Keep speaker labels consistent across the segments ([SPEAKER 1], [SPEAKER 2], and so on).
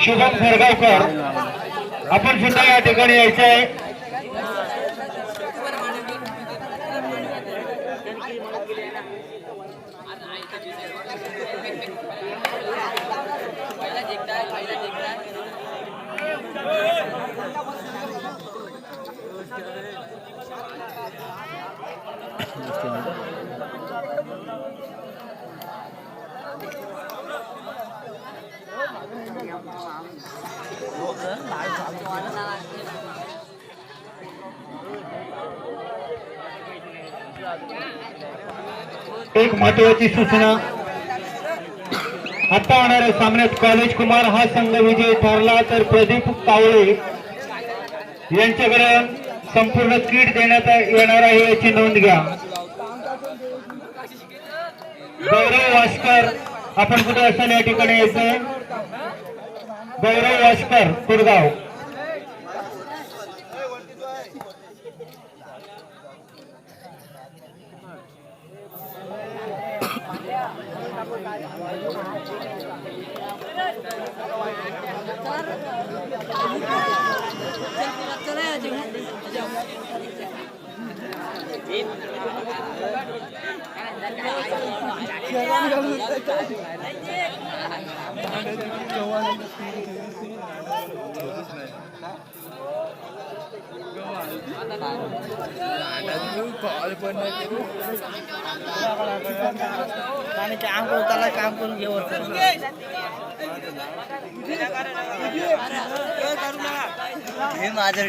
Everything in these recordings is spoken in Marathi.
[SPEAKER 1] शुभम फरगावकर आपण सुद्धा या ठिकाणी यायचं आहे एक महत्वाची सूचना. आता होणाऱ्या सामन्यात कॉलेज कुमार हा संघ विजयी ठरला तर प्रदीप कावळे यांच्याकडे संपूर्ण किट देण्यात येणार आहे याची नोंद घ्या. गौरव वास्कर आपण कुठे असाल या ठिकाणी यायचंय गौरव वास्कर कुरगाव
[SPEAKER 2] आणि काम करू त्याला काम करून घेऊ हे माझं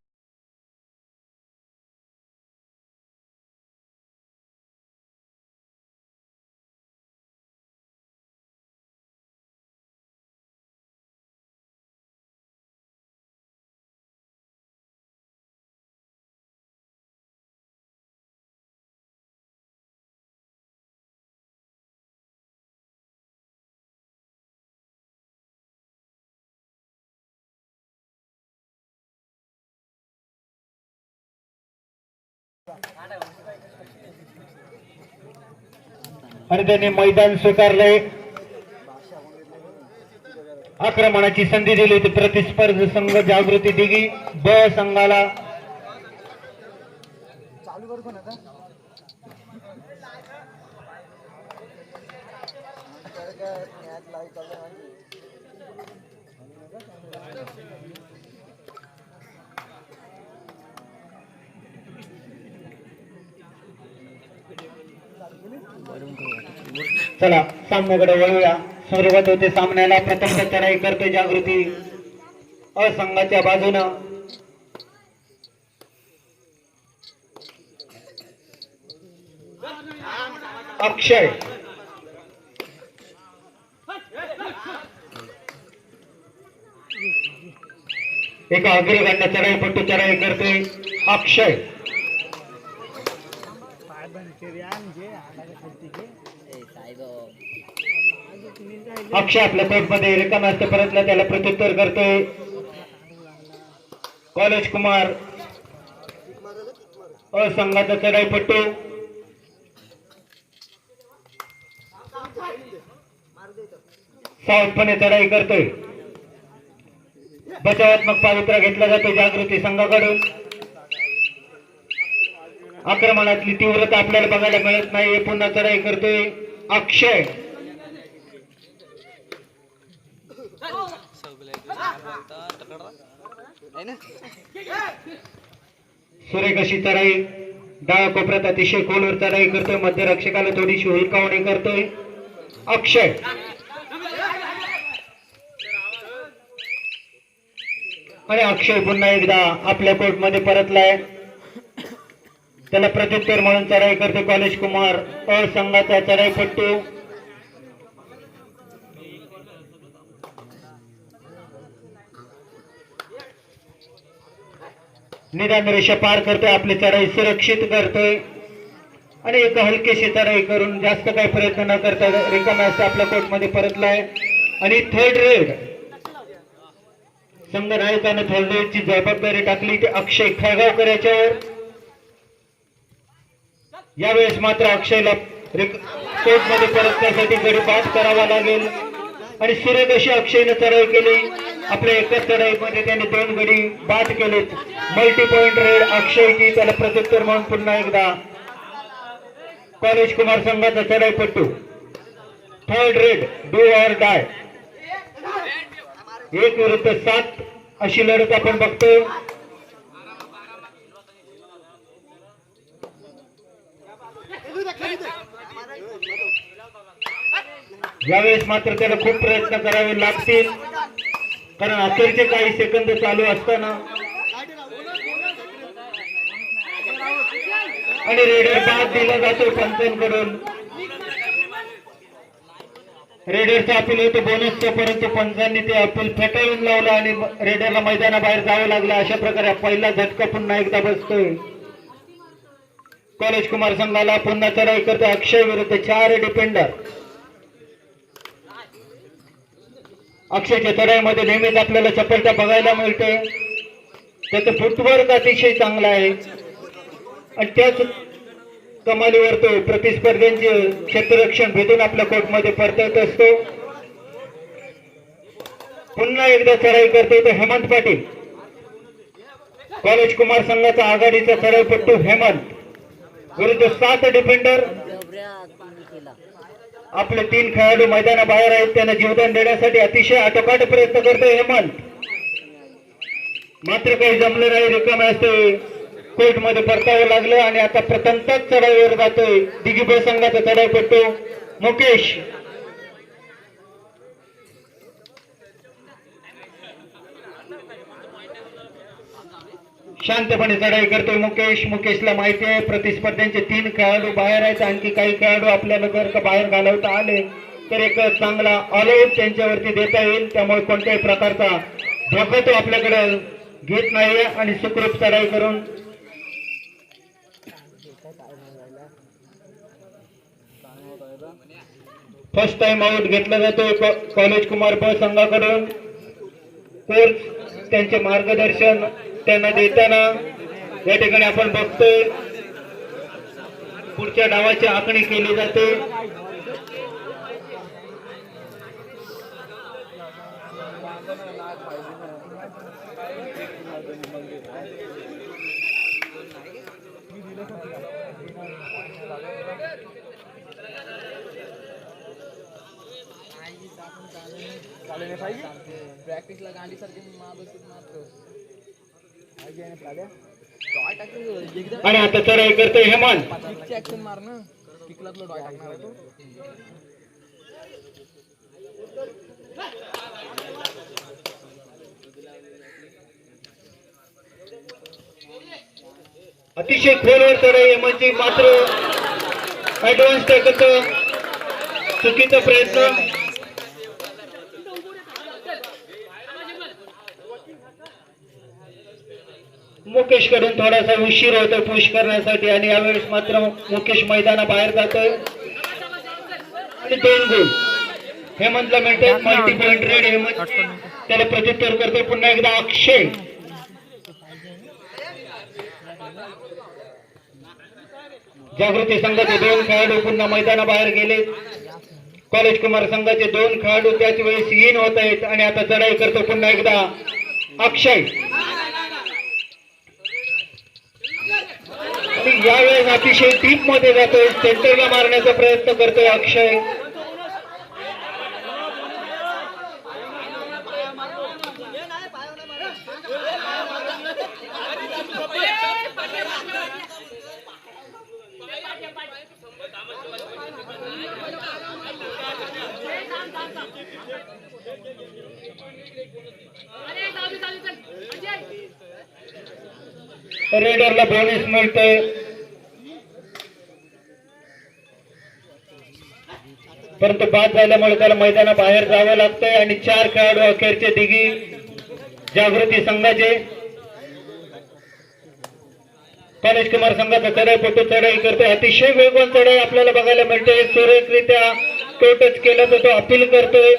[SPEAKER 1] आणि त्यांनी मैदान स्वीकारले आक्रमणाची संधी दिली होती प्रतिस्पर्धी संघ जागृती दिगी ब संघाला. चला सामन्याकडे वळूया. सुरुवात होते सामन्याला. प्रथम चढाई करते जागृती. असंघाच्या बाजूनं. अक्षय. एका अग्रगण्य चढाईपट्टू चढाई करते अक्षय. अक्षय आपल्या कोर्टमध्ये रिकाम असते परतला त्याला प्रत्युत्तर करतोय. कॉलेज कुमार असंघाचा चढाईपट्टू. सावधपणे चढाई करतोय. बचावात्मक पावित्रा घेतला जातो जागृती संघाकडून. आक्रमणातली तीव्रता आपल्याला बघायला मिळत नाही पुन्हा चढाई करतोय. अक्षय. सुरेख अशी चढाई डाव्या कोपऱ्यात अतिशय खोलवर तराई करतोय मध्य रक्षकाला थोडीशी हुलकावणी करतोय. अक्षय. आणि अक्षय पुन्हा एकदा आपल्या कोर्टमध्ये परतलाय. त्याला प्रत्युत्तर म्हणून चढाई करतो कॉलेज कुमार असंघाचा चढाईपट्टू. निदान रेषा पार करतोय आपली चढाई सुरक्षित करतोय. आणि एक हलकीशी चढाई करून जास्त काही प्रयत्न न करता रिकामा असं आपल्या कोर्टमध्ये परतलाय. आणि थर्ड रेड संघ नायकाने थर्ड रेडची जबाबदारी टाकली ती अक्षय खळगावकर याच्यावर यावेळेस मात्र अक्षयला कोर्टमध्ये परतण्यासाठी गडी पास करावा लागेल. आणि सूर्यदशी अशी अक्षयने चढाई केली. आपल्या एकाच चढाईमध्ये त्याने दोन गडी बाद केलेत. मल्टी पॉईंट रेड अक्षय की त्याला प्रत्युत्तर म्हणून पुन्हा एकदा. कॉलेज कुमार संघाचा चढाईपट्टू. Third raid do or die एक विरुद्ध सात अशी लढत आपण बघतो यावेळेस मात्र त्याला खूप प्रयत्न करावे लागतील. कारण अखेरचे काही सेकंद चालू असताना आणि रेडर बाद दिला जातो पंचांकडून. रेडरचा अपील होतो बोनसचं परंतु पंचांनी ते अपील फेटाळून लावलं आणि रेडरला मैदानाबाहेर जावं लागलं. अशा प्रकारे पहिला झटका पुन्हा एकदा बसतोय. कॉलेज कुमार संघाला पुन्हा चढाई करतो अक्षय विरुद्ध चार डिफेंडर. अक्षयच्या चढाईमध्ये नेहमीच आपल्याला चपलता बघायला मिळते. त्याचं फुटवर्क अतिशय चांगलं आहे. आणि त्याच कमालीवर तो प्रतिस्पर्ध्यांचे क्षेत्ररक्षण भेटून आपल्या कोर्टमध्ये परतत असतो. पुन्हा एकदा चढाई करतो तो हेमंत पाटील. कॉलेज कुमार संघाचा आघाडीचा चढाईपट्टू हेमंत. विरुद्ध सात डिफेंडर आपले तीन खेळाडू मैदानाबाहेर आहेत त्यांना जीवदान देण्यासाठी अतिशय आटोकाट प्रयत्न करतोय हेमंत. मात्र काही जमलं नाही रिकामे असते कोर्टमध्ये परतावं लागलं आणि आता प्रथमताच चढाईवर जातोय. दिग्गज संघाचा पडतो मुकेश शांतपणे चढाई करतोय मुकेश. मुकेशला माहिती आहे प्रतिस्पर्ध्यांचे तीन खेळाडू बाहेर आहेत. आणखी काही खेळाडू आपल्याला जर का बाहेर घालवता आले. तर एक चांगला ऑलआउट त्यांच्यावरती देता येईल. त्यामुळे कोणत्याही प्रकारचा धोका तो आपल्याकडे घेत नाहीये. आणि सुखरूप चढाई करून फर्स्ट टाइम आउट घेतला जातोय कॉलेज कुमार संघाकडून कोर्स त्यांचे मार्गदर्शन त्यांना देताना या ठिकाणी आपण बघतोय. पुढच्या डावाची आखणी केली जाते.
[SPEAKER 3] प्रॅक्टिसला गांधी सारखी महाबसून मात्र
[SPEAKER 1] आणि आता चढाई करतोय हेमंत
[SPEAKER 3] किकची ऍक्शन मार ना किकला तुला डॉय टाकणार आहे तो.
[SPEAKER 1] अतिशय खोलवर चढाई हेमंतची मात्र ऍडव्हान्स टाकत चुकीचा प्रयत्न. मुकेशकडून थोडासा उशीर होतो पुश करण्यासाठी आणि यावेळेस मात्र मुकेश मैदानाबाहेर जातोय. आणि दोन गोल हेमंतला मिळते मल्टी पॉइंट रेड हेमंत त्याला प्रत्युत्तर करतो पुन्हा एकदा अक्षय. जागृती संघाचे दोन खेळाडू पुन्हा मैदानाबाहेर गेले. कॉलेज कुमार संघाचे दोन खेळाडू त्याच वेळेस इन होत आहेत. आणि आता चढाई करतो पुन्हा एकदा अक्षय. यावेळेस अतिशय डीपमध्ये जातोय सेंटरला मारण्याचा प्रयत्न करतोय अक्षय. रेडरला बोनस मिळतोय. परंतु बाद झाल्यामुळे त्याला मैदानाबाहेर जावं लागतंय आणि चार खेळाडू अखेरचे दिघी जागृती संघाचे. कॉलेज कुमार संघाचा चढाईपटू चढाई करतोय. अतिशय वेगवान चढाई आपल्याला बघायला मिळते. सुरेखरित्या तो टच केला तर तो अपील करतोय.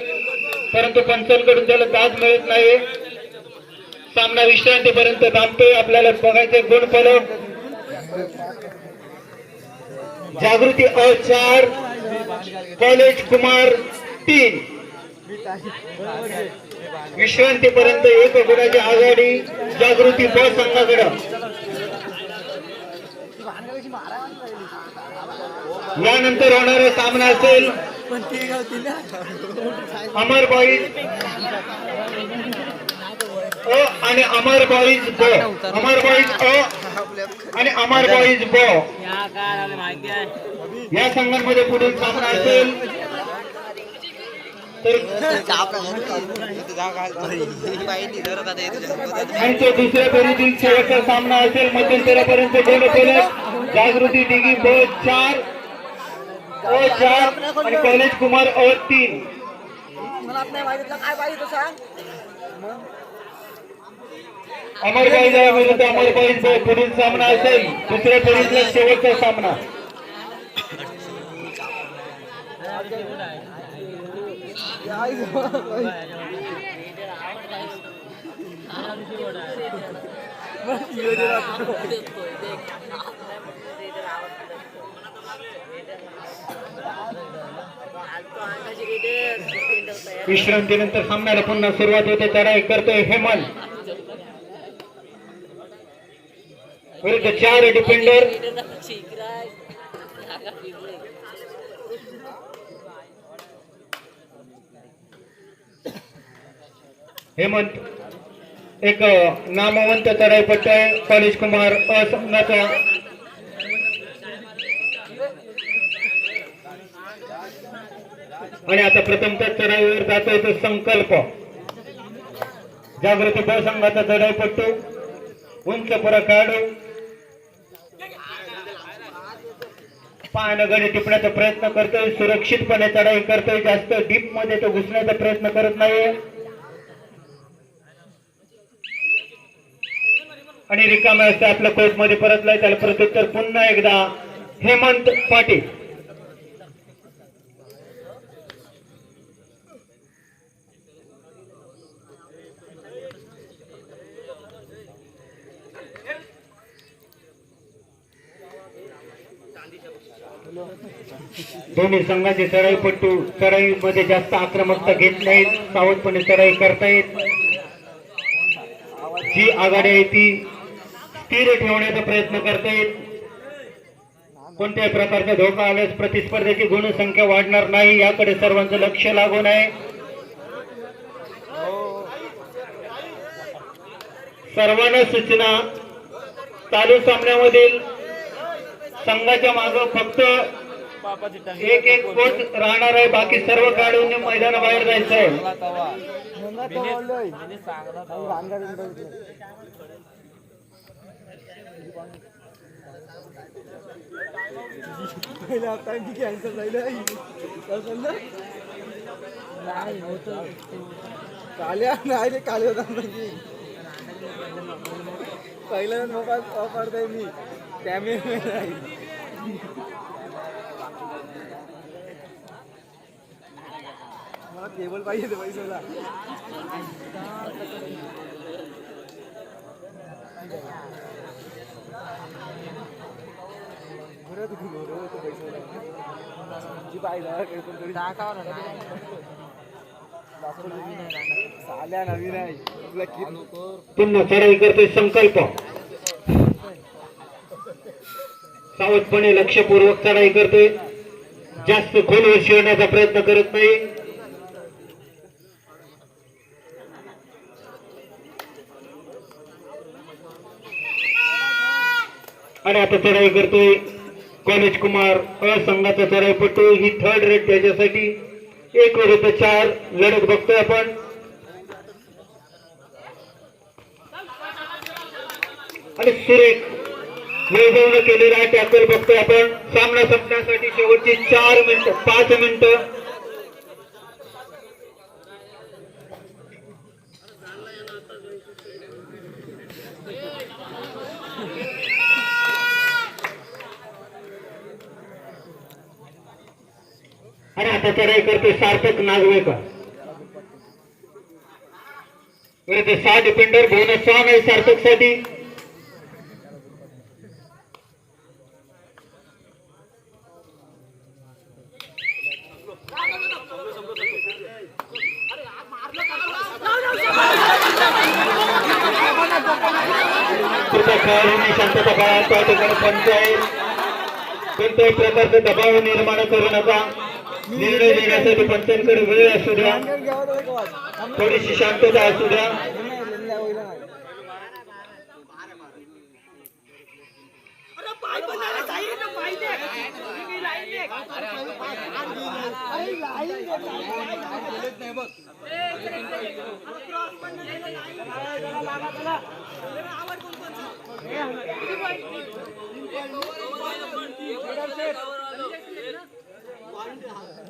[SPEAKER 1] परंतु पंचांकडून त्याला दाद मिळत नाही. सामना विश्रांतीपर्यंत थांबतोय आपल्याला बघायचे गुण फलक जागृती अ चार. कॉलेज कुमार तीन. विश्रांतीपर्यंत एक गुणाची आघाडी जागृती ब संघाकडं. यानंतर होणारा सामना असेल
[SPEAKER 3] अमरबाई ती गावती ना
[SPEAKER 1] अमर बॉईज अ आणि अमर बॉईज ब. अमर बॉईज अ आणि अमर बॉईज ब.
[SPEAKER 3] या
[SPEAKER 1] संघांमध्ये पुढील सामना असेल. तर आणि तो दुसऱ्या फेरीतील शेवटचा सामना असेल. मध्यंतरापर्यंत दोन फलक जागृती दिघी ब चार. अ चार. आणि कॉलेज कुमार अ तीन.
[SPEAKER 3] मला काय पाहिजे तो सांग?
[SPEAKER 1] अमरबाईज विरुद्ध अमरबाईज ब पुढील सामना असेल दुसऱ्या फेरीतला शेवटचा सामना। विश्रांतीनंतर सामन्याला पुन्हा सुरुवात होते चढाई करतोय हेमंत. विरुद्ध चार डिफेंडर हेमंत एक नामवंत चढाईपट्टू आहे. कॉलेज कुमार असंघाचा आणि आता प्रथमतः चढाईवर जातोय तो संकल्प. जागृती ब संघाचा चढाईपट्टू उंच पुरा काढू पाहणं गडी टिपण्याचा प्रयत्न करतोय सुरक्षितपणे चढाई करतोय जास्त डीपमध्ये तो घुसण्याचा प्रयत्न करत नाहीये. आणि रिकाम्या असते आपल्या कोर्टमध्ये परतलाय त्याला प्रत्युत्तर पुन्हा एकदा हेमंत पाटील. दोन्ही संघाचे चढाईपट्टू चढाईमध्ये जास्त आक्रमकता घेत नाहीत. सावधपणे चढाई करतायत. जी आघाडी आहे ती स्थिर ठेवण्याचा प्रयत्न करतायत. कोणत्याही प्रकारचा धोका आल्यास प्रतिस्पर्ध्याची गुणसंख्या वाढणार नाही याकडे सर्वांचं लक्ष लागून आहे. सर्वांना सूचना चालू सामन्यामधील संघाच्या मागं फक्त एक एक कोच राहणार आहे बाकी सर्व खेळाडूंनी मैदानाबाहेर जायचं आहे.
[SPEAKER 3] पहिले आता की कॅन्सर झालं नाही होत काल्या नाही रे काले होता म्हणजे पहिला मोबाईल वापरताय मी कॅमेरा मला केबल पाहिजे ते पैशाला. बरं तू बरं तो पैशाला. जी पाहिजे कोणतरी साल्या नवीन आहे. तुला किती
[SPEAKER 1] पुन्हा चढाई करतोय संकल्प. सावधपणे लक्षपूर्वक चढाई करतोय. जास्त खोलवर शिरण्याचा प्रयत्न करत नाही. आणि आता चढाई करतोय कॉलेज कुमार असंघाचा संघाचा चढाईपट्टू ही थर्ड रेट त्याच्यासाठी. एक विरुद्ध चार. लढत बघतोय आपण. आणि सुरेख वैभवनं केलेला टॅकल बघतोय आपण. सामना संपण्यासाठी शेवटची चार मिनिट पाच मिनिटं. आणि करतो सार्थक नागवेकर बरं ते सहा डिपेंडर बोनस सहा नाही सार्थकसाठी शांतता पाळा त्या ठिकाणी पंचायत कोणत्याही प्रकारचा दबाव निर्माण करू नका. निर्णय घेण्यासाठी पंचांकडे वेळ असू द्या थोडीशी शांतता असू द्या आवड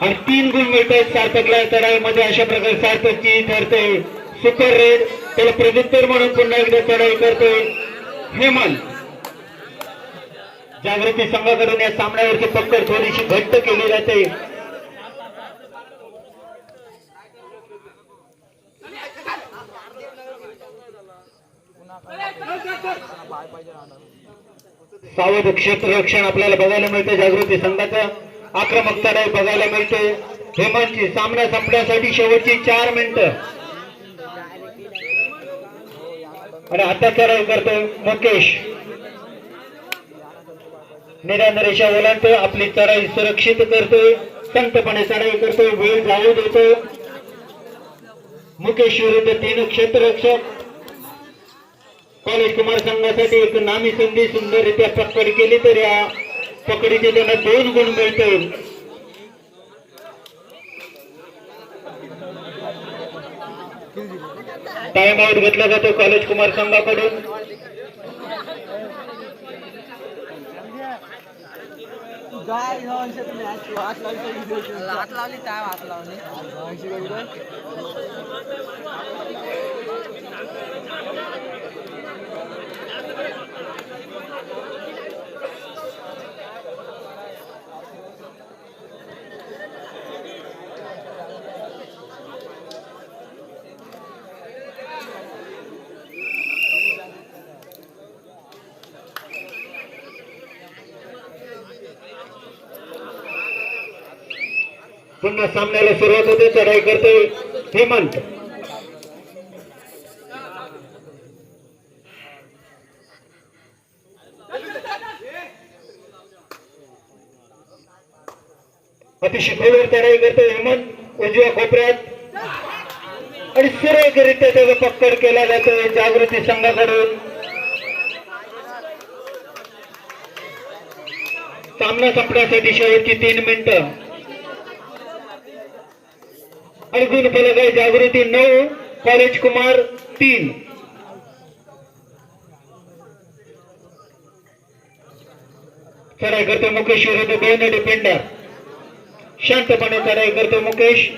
[SPEAKER 1] आणि तीन गुण मिळतात सार्थकला चढाईमध्ये अशा प्रकारे सार्थकची ठरते. सुपर रेड त्याला प्रदुत्तर म्हणून पुन्हा एकदा चढाई करतोय. हेमंत. जागृती संघाकडून या सामन्यावरची पक्कर थोडीशी घट्ट केली जाते. सावध क्षेत्ररक्षण आपल्याला बघायला मिळतं जागृती संघाचं. आक्रमक चढाई बघायला मिळते. हेमंतची सामना संपण्यासाठी शेवटची चार मिनिटं. आणि आता चढाई मुकेश. निरान रेषा ओलांडतो आपली चढाई सुरक्षित करतोय संतपणे चढाई करतोय वेळ जाऊ देतो. मुकेश विरुद्ध तीन क्षेत्ररक्षक. कॉलेज कुमार संघासाठी एक नामी संधी सुंदररित्या पकड केली तर या पकडीचे त्यांना दोन गुण मिळतील टाइम आउट घेतला जातो कॉलेज कुमार संघाकडून
[SPEAKER 3] हात
[SPEAKER 1] पुन्हा सामन्याला सुरुवात होते चढाई करते हेमंत. अतिशय खोलवर चढाई करतो हेमंत उजव्या कोपऱ्यात. आणि सुरेखरित्या त्याचा पक्कड केला जातो जागृती संघाकडून. सामना संपण्यासाठी शेवटची तीन मिनिटं. आणि गुण जागृती नऊ कॉलेज कुमार तीन. चढाई करतो मुकेश विरुद्ध दोन पेंडा शांतपणे चढाई करतो मुकेश.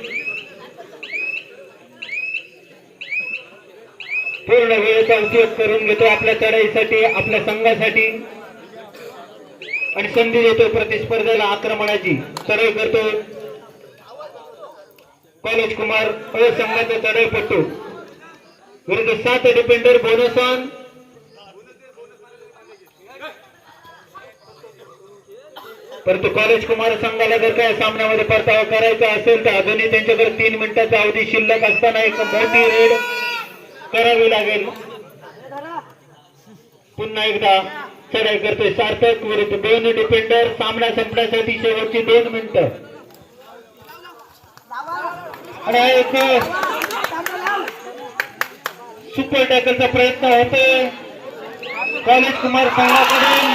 [SPEAKER 1] पूर्ण वेळेचा उपयोग करून घेतो आपल्या चढाईसाठी आपल्या संघासाठी. आणि संधी देतो प्रतिस्पर्धेला आक्रमणाची. चढाई करतो कॉलेज कुमार अ संघाचा चढाईपट्टू विरुद्ध सात डिपेंडर बोनसान परंतु कॉलेज कुमार संघाला जर काय सामन्यामध्ये परतावा करायचा असेल तर अजूनही त्यांच्याकडे तीन मिनिटाचा अवधी शिल्लक असताना एक मोठी रेड करावी लागेल. पुन्हा एकदा चढाई करतोय सार्थक विरुद्ध दोन डिपेंडर सामना संपण्यासाठी शेवटची दोन मिनिटं. सुपर टॅकलचा प्रयत्न होतोय. कॉलेज कुमार संघाकडून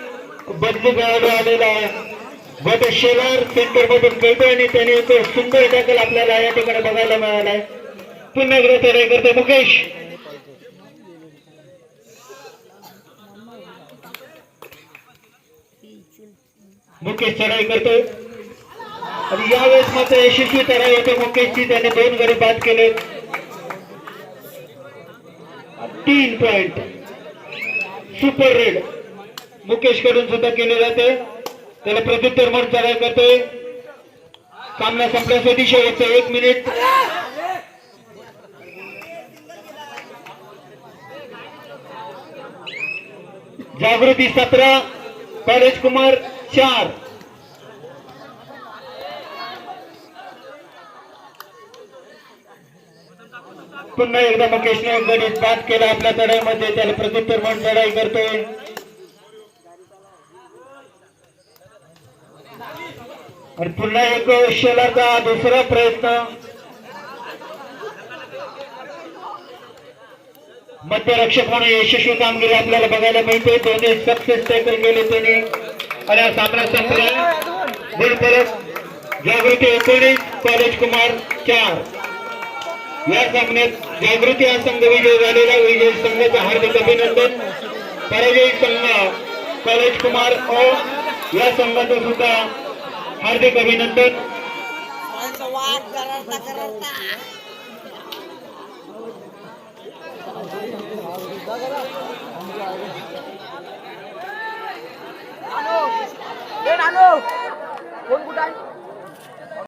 [SPEAKER 1] बदली खेळाडू आलेला आहे. शेलार सेंटर मधून खेळतो आणि त्याने एक सुंदर टॅकल आपल्याला या ठिकाणी बघायला मिळालाय. पुन्हा एकदा चढाई करते मुकेश. मुकेश चढाई करतोय. आणि यावेळेस मात्र यशस्वी चढाई होते. मुकेशची त्याने दोन गडी बाद केले. तीन पॉइंट सुपर रेड. मुकेशकडून सुद्धा केले जाते. त्याला प्रत्युत्तर म्हणून चढाई करते. सामना संपण्यासाठी शेवटचा एक मिनिट जागृती सतरा कॉलेज कुमार चार. पुन्हा एकदा मुकेशने गणित बाद केला आपल्या चढाईमध्ये. त्याला प्रत्युत्तर म्हणून चढाई करतोय. आणि पुन्हा एक शेलाचा दुसरा प्रयत्न। मध्यरक्षक म्हणून यशस्वी कामगिरी आपल्याला बघायला मिळते. दोन्ही सक्सेस टॅकल परत. जागृती एकोणीस, कॉलेज कुमार चार. या सामन्यात जागृती हा संघ विजय झालेला. विजय संघाचे हार्दिक अभिनंदन. पराजयी संघ, कॉलेज कुमार ओ. या संघाचं सुद्धा हार्दिक अभिनंदन.
[SPEAKER 3] कोण कुठं आहे?